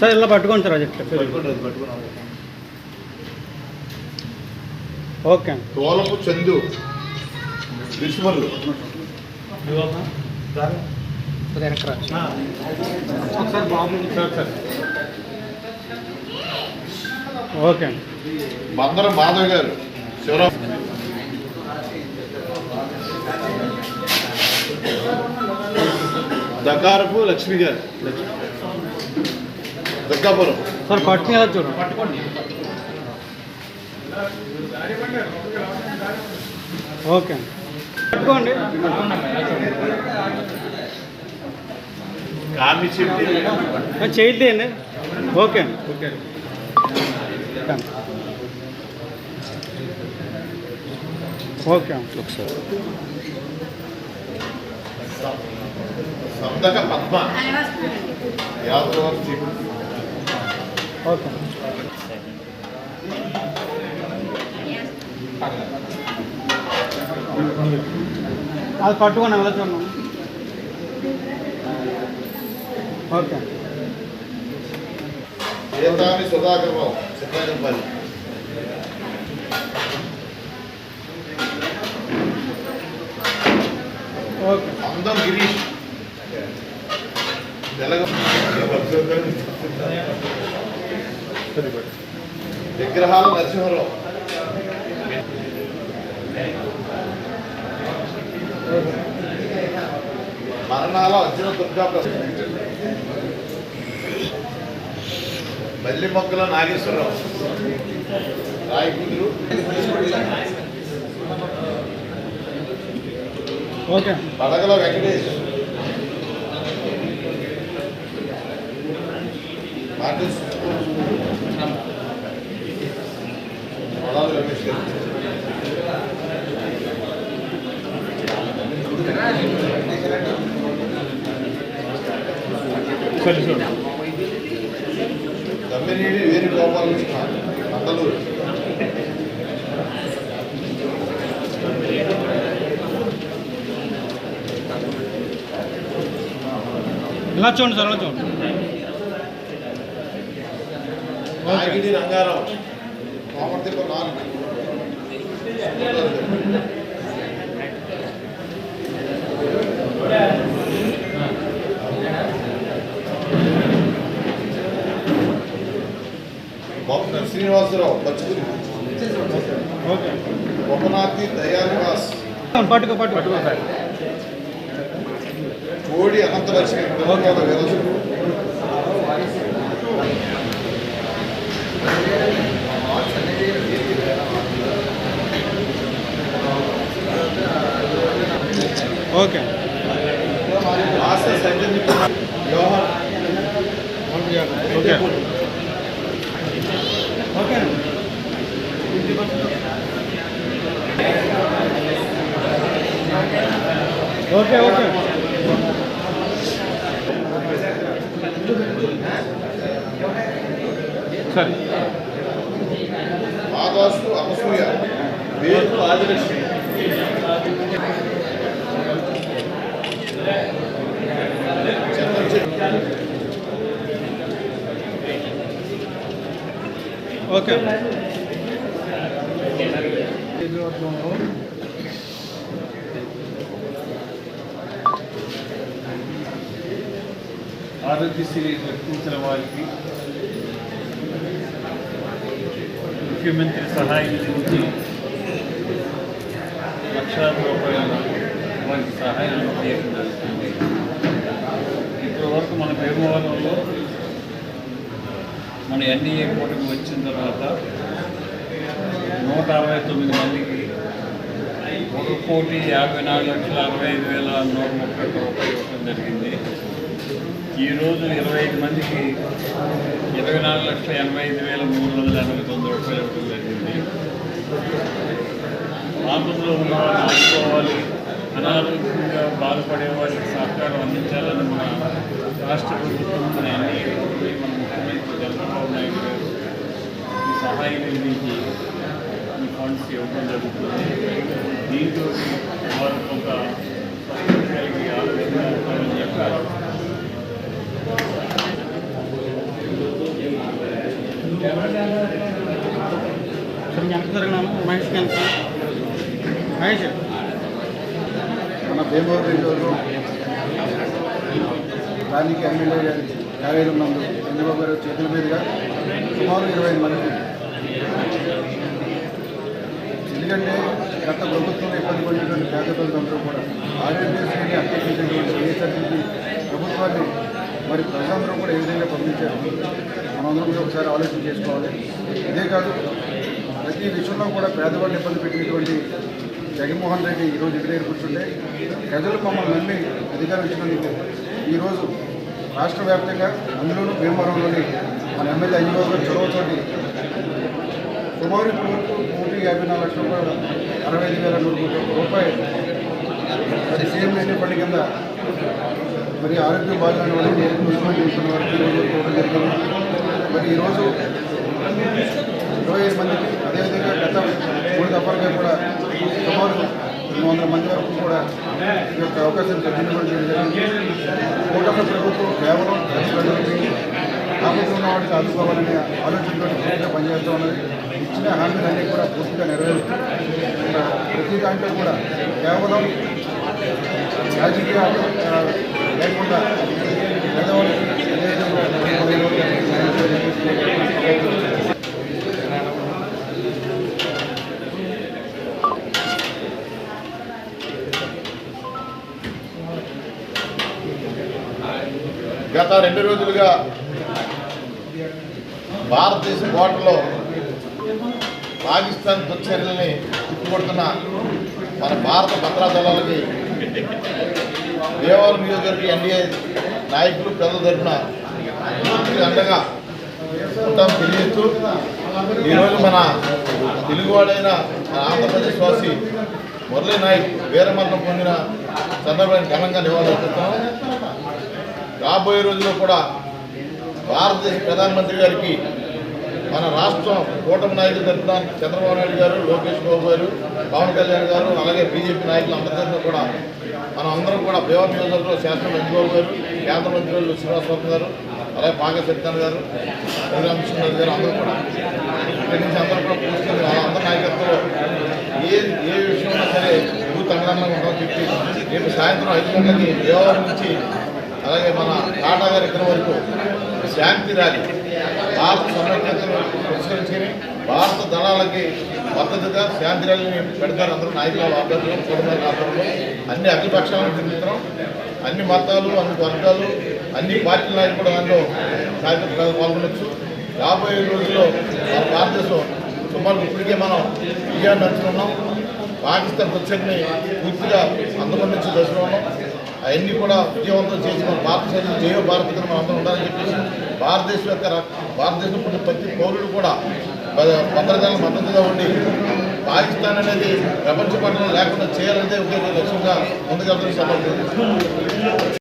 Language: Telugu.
సార్ ఇలా పట్టుకోండి సార్ అది చెప్తా. ఓకే. అండి తోలపు చందు. విస్మలు ఒకసారి బాబు సార్ సార్ ఓకే. అండి బందరం మాధవ్ గారు. శివరాం దకారపు లక్ష్మి గారు. దక్కాపురం. సార్ పట్టుకుని ఎలా చూడండి. ఓకే. అండి పట్టుకోండి చేయండి ఓకే అండి. ఓకే. ఓకే. అండి ఒకసారి. సందక పద్మ యాదవ ఓకే అది పట్టుకొని ఎలా చూడండి ఓకే ఏతాని సుధాకర్ రావు చిత్రాజంపల్లి ఓకే అందం గిరీష్. విగ్రహాల నరసింహరావు. మరణాల అర్జున దుర్గా ప్రసాద్ మల్లి మొక్కల నాగేశ్వరరావు. రాయకూతురు ఓకే. పడగల వెంకటేష్. మార్టిన్ పొలాలు రమేష్ గారు తమ్మినేని ఇలా చూడండి సార్ ఇలా చూడండి. నాగిడి రంగారావు. కోమర్తిప్ప నాలుగు. బొమ్మ శ్రీనివాసరావు పచ్చుకురి పట్టుకో. పట్టుకో సార్. కోడి అనంతలక్ష్మి పిల్లల వెలసు okay. Okay. Okay. Okay okay. సరే. ఆదాసు అనసూయ వేరు ఆదిలక్ష్మి. ఓకే. ఆరోగ్యశ్రీ వర్తించిన వారికి ముఖ్యమంత్రి సహాయ నిధి నుంచి లక్షలాది వారికి సహాయం చేయడం ఇప్పటి వరకు మన భీమవరంలో మన ఎన్డీఏ కూటమి వచ్చిన తర్వాత నూట అరవై తొమ్మిది మందికి ఒక కోటి యాభై నాలుగు లక్షల అరవై ఐదు వేల నూట ముప్పై ఒక్క రూపాయలు ఇవ్వడం జరిగింది. ఈరోజు ఇరవై ఐదు మందికి ఇరవై నాలుగు లక్షల ఎనభై ఐదు వేల మూడు వందల ఎనభై తొమ్మిది రూపాయలు ఇవ్వడం జరిగింది. ఆపదలో ఉన్న వాళ్ళని ఆదుకోవాలి అనారోగ్యంగా బాధపడే వాళ్ళకి సహకారం అందించాలని మన రాష్ట్ర ప్రభుత్వం మన ఎన్డీఏ మన ముఖ్యమంత్రి చంద్రబాబు నాయుడు గారు ఈ సహాయం నిధికి ఈ ఫండ్స్ ఇవ్వడం జరుగుతుంది. దీంతో ఎంత జరిగినాము మహేష్ ఎంత మహేష్ మన భీమవరం రేంజ్లో స్థానిక ఎమ్మెల్యే గారి కార్యాలయం నందు చంద్రబాబు గారు చేతుల మీదుగా సుమారు ఇరవై ఐదు మందికి ఎందుకంటే గత ప్రభుత్వం ఇబ్బంది పడినటువంటి పేద ప్రజలందరూ కూడా ఆరోగ్యశ్రీని అత్యధించినటువంటి వైఎస్ఆర్సీపీ ప్రభుత్వాన్ని మరి ప్రజలందరూ కూడా ఏ విధంగా పంపించారు మనందరం కూడా ఒకసారి ఆలోచన చేసుకోవాలి. ఇదే కాదు ప్రతి విషయంలో కూడా పేదవాళ్ళు ఇబ్బంది పెట్టినటువంటి జగన్మోహన్ రెడ్డి ఈరోజు ఇంటి కూర్చుంటే ప్రజలు మమ్మల్ని నమ్మి అధికారం ఇచ్చినందుకు ఈరోజు రాష్ట్ర వ్యాప్తంగా అందులోనూ భీమవరంలోని మన ఎమ్మెల్యే అయ్యో చొరవతోటి సుమారు ఇప్పటి కోటి యాభై నాలుగు లక్షల రూపాయలు అరవై ఐదు వేల నూరు కోట్ల రూపాయలు సీఎం నేనే పని కింద మరి ఆరోగ్యం బాధ్యత వాళ్ళకి ముఖ్యమంత్రి వారికి జరిగింది. మరి ఈరోజు ఇరవై ఐదు మందికి అదేవిధంగా గత మూడు దఫాలుగా కూడా సుమారు రెండు వందల మంది వరకు కూడా ఈ యొక్క అవకాశం కల్పించడం జరిగింది. కూటమి ప్రభుత్వం కేవలం ప్రజలకి ఆపత్తులు ఉన్న వాడికి ఆదుకోవాలనే ఆలోచనతో పూర్తిగా పనిచేస్తూ ఉన్నది. ఇచ్చిన హామీలన్నీ కూడా పూర్తిగా నెరవేరుస్తూ ప్రతి దాంట్లో కూడా కేవలం రాజకీయ గత రెండు రోజులుగా భారతదేశ కోటలో పాకిస్తాన్ దుశ్చర్యల్ని తిప్పుకొడుతున్న మన భారత భద్రతా దళాలకి దేవాలయం నియోజకవర్గ ఎన్డీఏ నాయకులు ప్రజల తరఫున అండగా ఉంటాం తెలియజేస్తూ ఈరోజు మన తెలుగువాడైన మన ఆంధ్రప్రదేశ్ వాసి మురళీ నాయక్ వీరమరణం పొందిన సందర్భాన్ని ఘనంగా నివాళులర్పిస్తున్నాం. రాబోయే రోజుల్లో కూడా భారతదేశ ప్రధానమంత్రి గారికి మన రాష్ట్రం కూటమి నాయకులు తరఫున చంద్రబాబు నాయుడు గారు లోకేష్ బాబు గారు పవన్ కళ్యాణ్ గారు అలాగే బీజేపీ నాయకులు అందరి కూడా మనం అందరం కూడా భీవర్ నియోజకవర్గంలో శాసన మంత్రిబాబు గారు కేంద్ర మంత్రులు శ్రీనివాసరావు గారు అలాగే పాక సత్యనారాయణ గారు శ్రీరామకృష్ణ గారు అందరూ కూడా. ఇక్కడి నుంచి అందరూ కూడా పూర్తి అందరి నాయకత్వంలో ఏ ఏ విషయంలో సరే బూత్ అంగడంలో ఉండమని చెప్పి రేపు సాయంత్రం ఐదు గంటలకి దేవాలయం నుంచి అలాగే మన టాటా గారి ఇక్కడ వరకు శాంతి ర్యాలీ భారత సమైక్యతను భారత దళాలకి మద్దతుగా శాంతి ర్యాలీని పెడతారు అందరూ. నాయకుల ఆధ్వర్యంలో కుటుంబాల ఆధ్వర్యంలో అన్ని అఖిలపక్షాలను తిరుగుతాం అన్ని మతాలు అన్ని వర్గాలు అన్ని పార్టీల నాయకులు కూడా దాంట్లో కార్యక్రమాలు పాల్గొనవచ్చు రాబోయే రోజుల్లో మన భారతదేశం సుమారు ఇప్పటికే మనం విజయాన్ని నడుచుకున్నాం పాకిస్తాన్ ప్రత్యేకని పూర్తిగా అంతమంది నుంచి దర్శనం ఉన్నాం అవన్నీ కూడా విజయవంతం చేసి మన భారతదేశం జయ భారత్ మనం అందరం ఉండాలని చెప్పేసి భారతదేశం యొక్క భారతదేశం పుట్టిన ప్రతి పౌరుడు కూడా భ- భద్రతల మద్దతుగా ఉండి పాకిస్తాన్ అనేది ప్రపంచ పట్టణం లేకుండా చేయాలనేది ఒకే లక్ష్యంగా ముందుకెళ్తున్న సమర్థం